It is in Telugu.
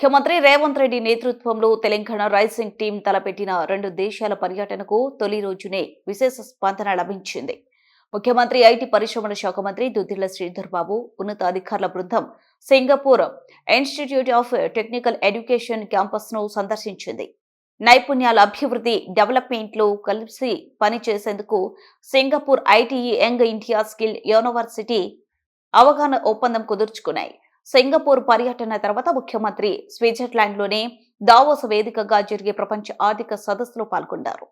ముఖ్యమంత్రి రేవంత్ రెడ్డి నేతృత్వంలో తెలంగాణ రైసింగ్ టీం తలపెట్టిన రెండు దేశాల పర్యటనకు తొలి రోజునే విశేష స్పందన లభించింది. ముఖ్యమంత్రి ఐటీ పరిశ్రమల శాఖ మంత్రి దుద్దిళ్ళ శ్రీధర్ బాబు ఉన్నతాధికారుల బృందం Singapore Institute of Technical Education క్యాంపస్ను సందర్శించింది. నైపుణ్యాల అభివృద్ధి డెవలప్మెంట్లో కలిసి పనిచేసేందుకు Singapore ITE Young India Skill University అవగాహన ఒప్పందం కుదుర్చుకున్నాయి. సింగపూర్ పర్యటన తర్వాత ముఖ్యమంత్రి స్విట్జర్లాండ్లోనే దావోస్ వేదికగా జరిగే ప్రపంచ ఆర్థిక సదస్సులో పాల్గొన్నారు